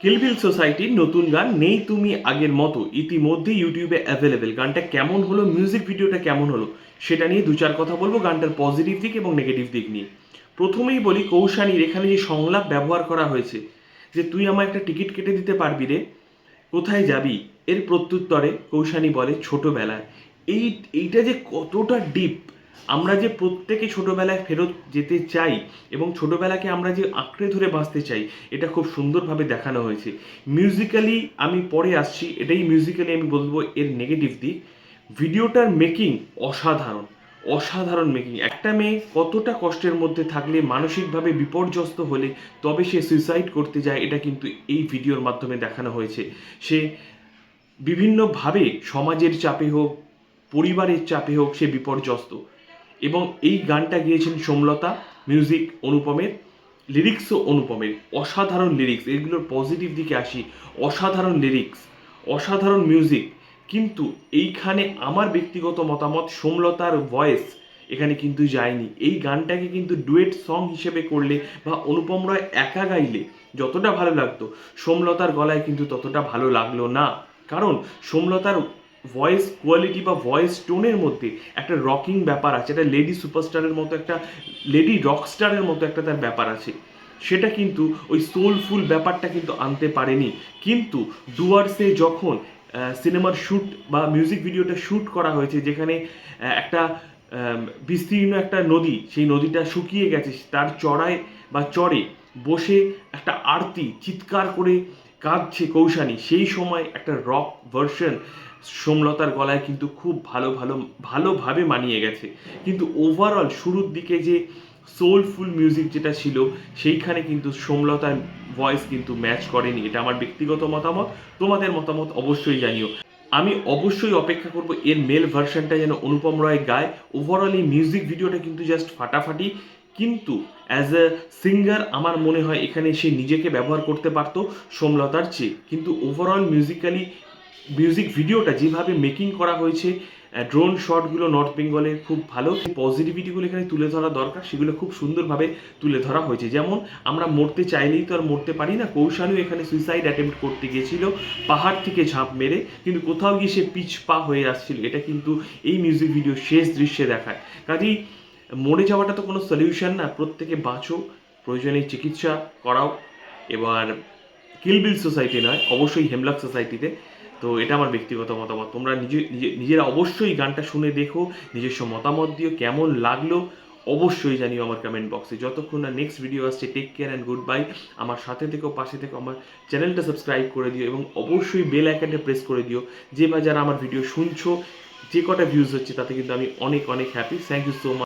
কিলবিল সোসাইটির নতুন গান নেই তুমি আগের মতো। ইতিমধ্যে ইউটিউবে অ্যাভেলেবেল গানটা কেমন হলো মিউজিক ভিডিওটা কেমন হলো, সেটা নিয়ে দু চার কথা বলব গানটার পজিটিভ দিক এবং নেগেটিভ দিক নিয়ে। প্রথমেই বলি, কৌশানীর এখানে যে সংলাপ ব্যবহার করা হয়েছে, যে তুই আমার একটা টিকিট কেটে দিতে পারবি রে, কোথায় যাবি? এর প্রত্যুত্তরে কৌশানী বলে, ছোটবেলায়। এই, এইটা যে কতটা ডিপ আমরা যে প্রত্যেকে ছোটবেলায় ফেরত যেতে চাই এবং ছোটবেলাকে আমরা যে আঁকড়ে ধরে বাঁচতে চাই, এটা খুব সুন্দরভাবে দেখানো হয়েছে। মিউজিক্যালি আমি পরে আসছি, এটাই মিউজিক্যালি আমি বলব এর নেগেটিভ দিক। ভিডিওটার মেকিং অসাধারণ অসাধারণ মেকিং একটা মেয়ে কতটা কষ্টের মধ্যে থাকলে, মানসিকভাবে বিপর্যস্ত হলে, তবে সে সুইসাইড করতে যায়, এটা কিন্তু এই ভিডিওর মাধ্যমে দেখানো হয়েছে। সে বিভিন্নভাবে সমাজের চাপে হোক, পরিবারের চাপে হোক, সে বিপর্যস্ত। এবং এই গানটা গিয়েছেন সোমলতা মিউজিক অনুপমের লিরিক্সও অনুপমের। অসাধারণ লিরিক্স এগুলোর পজিটিভ দিকে আসি। অসাধারণ লিরিক্স অসাধারণ মিউজিক কিন্তু এইখানে আমার ব্যক্তিগত মতামত, সোমলতার ভয়েস এখানে কিন্তু যায়নি। এই গানটাকে কিন্তু ডুয়েট সং হিসেবে করলে বা অনুপম রয় একা গাইলে যতটা ভালো লাগতো, সোমলতার গলায় কিন্তু ততটা ভালো লাগল না। কারণ সোমলতার ভয়েস কোয়ালিটি বা ভয়েস টোনের মধ্যে একটা রকিং ব্যাপার আছে, একটা লেডি সুপারস্টারের মতো একটা লেডি রকস্টারের মতো একটা তার ব্যাপার আছে। সেটা কিন্তু ওই সোলফুল ব্যাপারটা কিন্তু আনতে পারেনি। কিন্তু ডুয়ার্সে যখন সিনেমার শ্যুট বা মিউজিক ভিডিওটা শ্যুট করা হয়েছে, যেখানে একটা বিস্তীর্ণ একটা নদী, সেই নদীটা শুকিয়ে গেছে, তার চড়ায় বা চড়ে বসে একটা আরতি, চিৎকার করে কাঁদছে কৌশানী। সেই সময় একটা রক ভার্সন সোমলতার গলায় কিন্তু খুব ভালো ভালো, ভালোভাবে মানিয়ে গেছে। কিন্তু ওভারঅল শুরুর দিকে যে সোলফুল মিউজিক যেটা ছিল, সেইখানে কিন্তু সোমলতার ভয়েস কিন্তু ম্যাচ করেনি। এটা আমার ব্যক্তিগত মতামত, তোমাদের মতামত অবশ্যই জানিও। আমি অবশ্যই অপেক্ষা করব এর মেল ভার্সনটা যেন অনুপম রায় গায়। ওভারঅল এই মিউজিক ভিডিওটা কিন্তু জাস্ট ফাটাফাটি কিন্তু অ্যাজ এ সিঙ্গার আমার মনে হয় এখানে সে নিজেকে ব্যবহার করতে পারতো সোমলতার চেয়ে। কিন্তু ওভারঅল মিউজিক্যালি মিউজিক ভিডিওটা যেভাবে মেকিং করা হয়েছে ড্রোন শটগুলো নর্থ বেঙ্গলে খুব ভালো। পজিটিভিটিগুলো এখানে তুলে ধরা দরকার, সেগুলো খুব সুন্দরভাবে তুলে ধরা হয়েছে। যেমন আমরা মরতে চাইলেই তো আর মরতে পারি না। কৌশালও এখানে সুইসাইড অ্যাটেম্প্ট করতে গিয়েছিল, পাহাড় থেকে ঝাঁপ মেরে, কিন্তু কোথাও গিয়ে সে পিচ পা হয়ে আসছিল। এটা কিন্তু এই মিউজিক ভিডিও শেষ দৃশ্যে দেখায়। কাজেই মরে যাওয়াটা তো কোনো সলিউশন না। প্রত্যেকে বাঁচো, প্রয়োজনে চিকিৎসা করাও। এবার কিলবিল সোসাইটি নয়, অবশ্যই হেমলক সোসাইটিতে তো। এটা আমার ব্যক্তিগত মতামত। তোমরা নিজে নিজে, নিজেরা অবশ্যই গানটা শুনে দেখো, নিজস্ব মতামত দিও, কেমন লাগল অবশ্যই জানিও আমার কমেন্ট বক্সে যতক্ষণ না নেক্সট ভিডিও আসছে take care and good bye আমার সাথে থেকেও পাশে থেকেও আমার চ্যানেলটা সাবস্ক্রাইব করে দিও এবং অবশ্যই বেল আইকনটা প্রেস করে দিও। যে বা যারা আমার ভিডিও শুনছো, যে কটা ভিউজ হচ্ছে, তাতে কিন্তু আমি অনেক অনেক happy thank you so much